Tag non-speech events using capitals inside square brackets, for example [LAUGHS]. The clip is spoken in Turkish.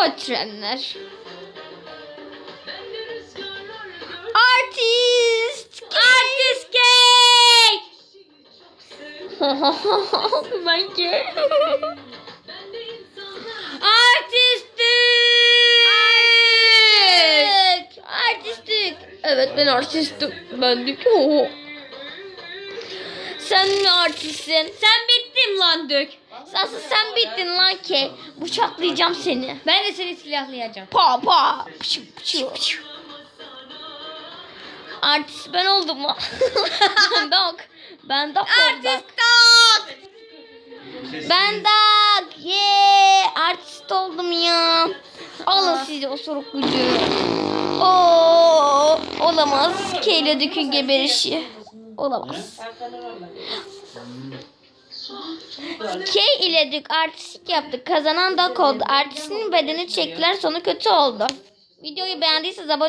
toy trenler. Artist. Artist cake. [LAUGHS] ben gay. Artistik. Artistik. Evet ben artistim. Bendik. [LAUGHS] Sen mi artistsin? Sen bittin lan dök. Asıl sen bittin lan ki. Bıçaklayacağım seni. Ben de seni silahlayacağım. Pa pa. Pşu, pşu. Artist ben oldum [LAUGHS] mu? ben dok. Ben dok oldum. dog. Ben dok. Yeah. Artist oldum ya. Alın size o soruk gücü. Oo, olamaz. Keyle dükün geberişi. Olamaz. K ile Dük artistik yaptık. Kazanan Dak oldu. Artistin bedeni çektiler sonu kötü oldu. Videoyu beğendiyseniz abone